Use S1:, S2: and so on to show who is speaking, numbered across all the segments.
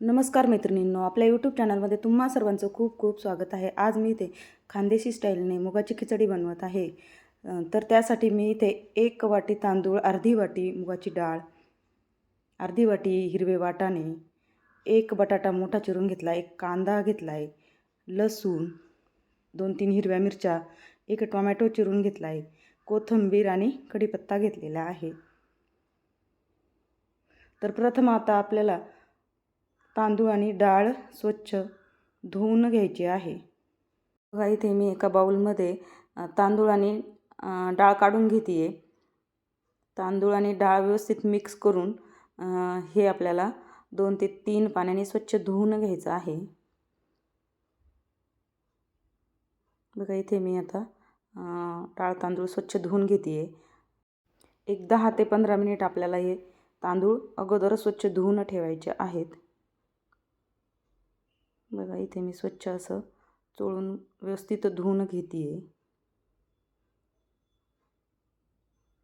S1: नमस्कार मैत्रिणींनो आपल्या यूट्यूब चॅनलमध्ये तुम्हा सर्वांचं खूप खूप स्वागत आहे. आज मी इथे खानदेशी स्टाईलने मुगाची खिचडी बनवत आहे. तर त्यासाठी मी इथे एक वाटी तांदूळ अर्धी वाटी मुगाची डाळ अर्धी वाटी हिरवे वाटाणे एक बटाटा मोठा चिरून घेतला एक कांदा घेतला आहे लसूण दोन तीन हिरव्या मिरच्या एक टोमॅटो चिरून घेतला आहे कोथिंबीर आणि कढीपत्ता घेतलेला आहे. तर प्रथम आता आपल्याला तांदूळ आणि डाळ स्वच्छ धुवून घ्यायची आहे. बघा इथे मी एका बाऊलमध्ये तांदूळ आणि डाळ काढून घेते आहे तांदूळ आणि डाळ व्यवस्थित मिक्स करून हे आपल्याला दोन ते तीन पाण्याने स्वच्छ धुवून घ्यायचं आहे. बघा इथे मी आता डाळ तांदूळ स्वच्छ धुवून घेते आहे एक दहा ते पंधरा मिनिट आपल्याला हे तांदूळ अगोदर स्वच्छ धुवून ठेवायचे आहेत. बघा इथे मी स्वच्छ असं चोळून व्यवस्थित धुवून घेते आहे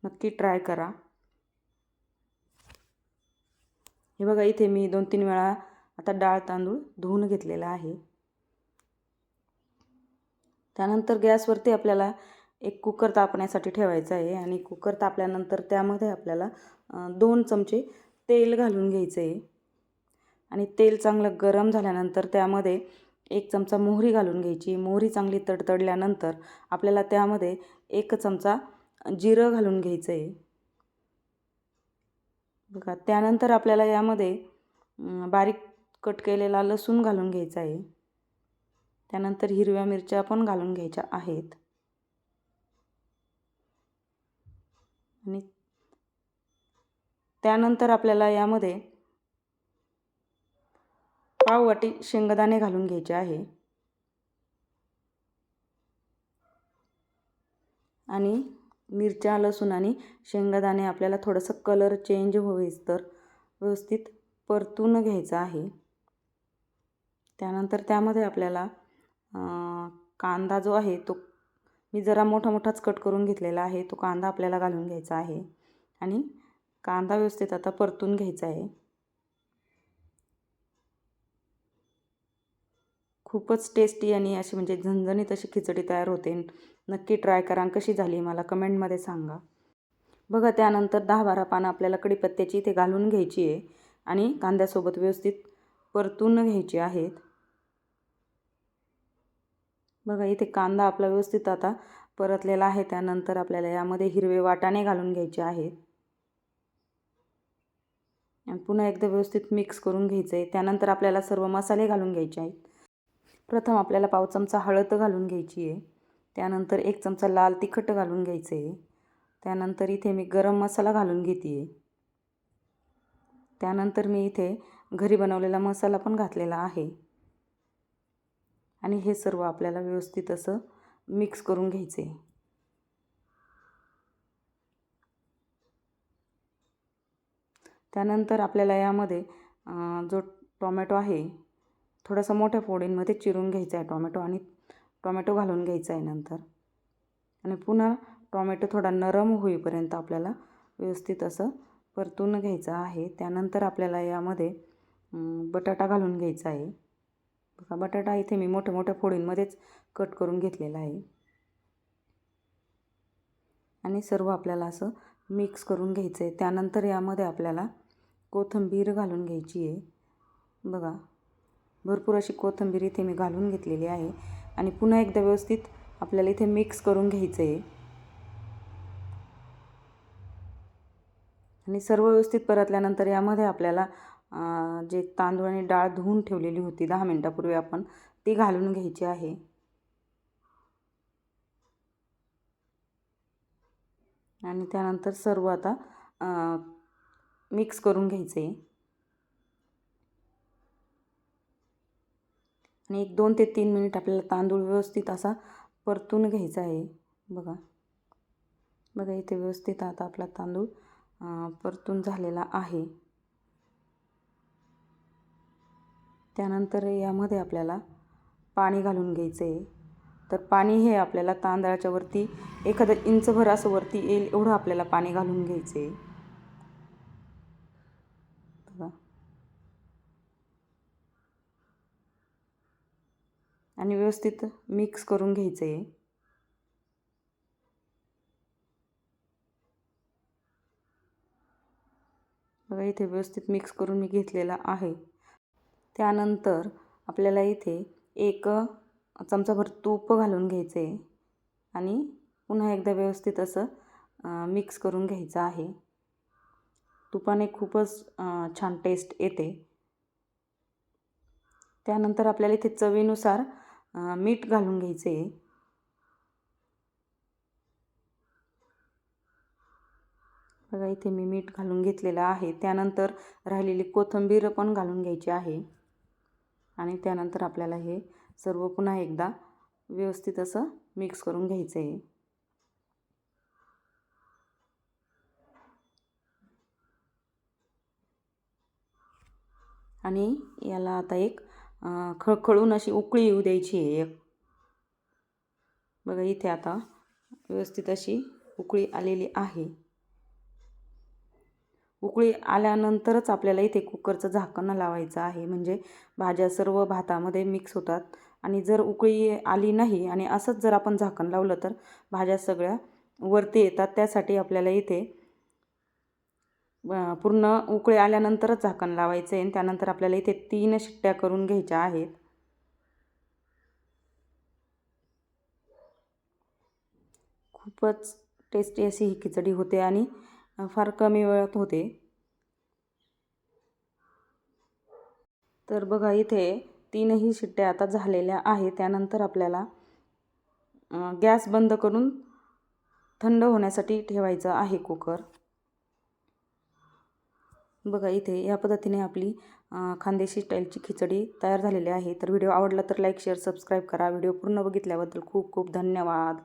S1: नक्की ट्राय करा. हे बघा इथे मी दोन तीन वेळा आता डाळ तांदूळ धुवून घेतलेला आहे. त्यानंतर गॅसवरती आपल्याला एक कुकर तापण्यासाठी ठेवायचं आहे आणि कुकर तापल्यानंतर त्यामध्ये आपल्याला दोन चमचे तेल घालून घ्यायचं आहे आणि तेल चांगलं गरम झाल्यानंतर त्यामध्ये एक चमचा मोहरी घालून घ्यायची. मोहरी चांगली तडतडल्यानंतर आपल्याला त्यामध्ये एक चमचा जिरं घालून घ्यायचं आहे बघा त्यानंतर आपल्याला यामध्ये बारीक कट केलेला लसूण घालून घ्यायचा आहे त्यानंतर हिरव्या मिरच्या पण घालून घ्यायच्या आहेत. आणि त्यानंतर आपल्याला यामध्ये पाव वाटी शेंगदाणे घालून घ्यायचे आहे. आणि मिरच्या लसूण आणि शेंगदाणे आपल्याला थोडंसं कलर चेंज होईस तर व्यवस्थित परतून घ्यायचं आहे. त्यानंतर त्यामध्ये आपल्याला कांदा जो आहे तो मी जरा मोठा मोठाच कट करून घेतलेला आहे. तो कांदा आपल्याला घालून घ्यायचा आहे. आणि कांदा व्यवस्थित आता परतून घ्यायचा आहे. खूपच टेस्टी आणि अशी म्हणजे झणझणीत अशी खिचडी तयार होते. नक्की ट्राय करा कशी झाली मला कमेंटमध्ये सांगा. बघा त्यानंतर दहा बारा पानं आपल्याला कढीपत्त्याची इथे घालून घ्यायची आहे आणि कांद्यासोबत व्यवस्थित परतून घ्यायची आहेत. बघा इथे कांदा आपला व्यवस्थित आता परतलेला आहे. त्यानंतर आपल्याला यामध्ये हिरवे वाटाणे घालून घ्यायचे आहेत. आणि पुन्हा एकदा व्यवस्थित मिक्स करून घ्यायचं आहे त्यानंतर आपल्याला सर्व मसाले घालून घ्यायचे आहेत. प्रथम आपल्याला पाव चमचा हळद घालून घ्यायची आहे. त्यानंतर एक चमचा लाल तिखट घालून घ्यायचं आहे. त्यानंतर इथे मी गरम मसाला घालून घेते आहे. त्यानंतर मी इथे घरी बनवलेला मसाला पण घातलेला आहे. आणि हे सर्व आपल्याला व्यवस्थित असं मिक्स करून घ्यायचं आहे. त्यानंतर आपल्याला यामध्ये जो टोमॅटो आहे थोडासा मोठ्या फोडींमध्ये चिरून घ्यायचा आहे टॉमॅटो आणि टॉमॅटो घालून घ्यायचा आहे नंतर. आणि पुन्हा टॉमॅटो थोडा नरम होईपर्यंत आपल्याला व्यवस्थित असं परतून घ्यायचं आहे. त्यानंतर आपल्याला यामध्ये बटाटा घालून घ्यायचा आहे. बघा बटाटा इथे मी मोठ्या मोठ्या फोडींमध्येच कट करून घेतलेला आहे. आणि सर्व आपल्याला असं मिक्स करून घ्यायचं आहे. त्यानंतर यामध्ये आपल्याला कोथिंबीर घालून घ्यायची आहे. बघा भरपूर अशी कोथिंबीर इथे मी घालून घेतलेली आहे. आणि पुन्हा एकदा व्यवस्थित आपल्याला इथे मिक्स करून घ्यायचं आहे आणि सर्व व्यवस्थित परतल्यानंतर यामध्ये आपल्याला जे तांदूळ आणि डाळ धुवून ठेवलेली होती दहा मिनटापूर्वी आपण ती घालून घ्यायची आहे. आणि त्यानंतर सर्व आता मिक्स करून घ्यायचं आहे आणि एक दोन ते तीन मिनिट आपल्याला तांदूळ व्यवस्थित असा परतून घ्यायचा आहे. बघा. बघा इथे व्यवस्थित आता आपला तांदूळ परतून झालेला आहे. त्यानंतर यामध्ये आपल्याला पाणी घालून घ्यायचं आहे तर पाणी हे आपल्याला तांदळाच्या वरती एखादं इंचभर असं वरती येईल एवढं आपल्याला पाणी घालून घ्यायचं आहे बघा आणि व्यवस्थित मिक्स करून घ्यायचं आहे बघा इथे व्यवस्थित मिक्स करून मी घेतलेला आहे. त्यानंतर आपल्याला इथे एक चमचाभर तूप घालून घ्यायचं आहे आणि पुन्हा एकदा व्यवस्थित असं मिक्स करून घ्यायचं आहे. तुपाने खूपच छान टेस्ट येते. त्यानंतर आपल्याला इथे चवीनुसार मीठ घालून घ्यायचं. आहे बघा इथे मी मीठ घालून घेतलेलं आहे. त्यानंतर राहिलेली कोथिंबीर पण घालून घ्यायची आहे. आणि त्यानंतर आपल्याला हे सर्व पुन्हा एकदा व्यवस्थित असं मिक्स करून घ्यायचं आहे आणि याला आता एक खळखळून अशी उकळी येऊ द्यायची आहे एक. बघा इथे आता व्यवस्थित अशी उकळी आलेली आहे. उकळी आल्यानंतरच आपल्याला इथे कुकरचं झाकण लावायचं आहे. म्हणजे भाज्या सर्व भातामध्ये मिक्स होतात. आणि जर उकळी आली नाही आणि असंच जर आपण झाकण लावलं तर भाज्या सगळ्या वरती येतात. त्यासाठी आपल्याला इथे पूर्ण उकळे आल्यानंतरच झाकण लावायचं आहे आणि त्यानंतर आपल्याला इथे तीन शिट्ट्या करून घ्यायच्या आहेत. खूपच टेस्टी अशी ही खिचडी होते आणि फार कमी वेळात होते. तर बघा इथे तीनही शिट्ट्या आता झालेल्या आहे त्यानंतर आपल्याला गॅस बंद करून थंड होण्यासाठी ठेवायचं आहे कुकर. बघा इथे या पद्धतीने आपली खानदेशी स्टाईलची खिचडी तयार झालेली आहे. तर व्हिडिओ आवडला तर लाईक शेअर सबस्क्राईब करा. व्हिडिओ पूर्ण बघितल्याबद्दल खूप खूप धन्यवाद.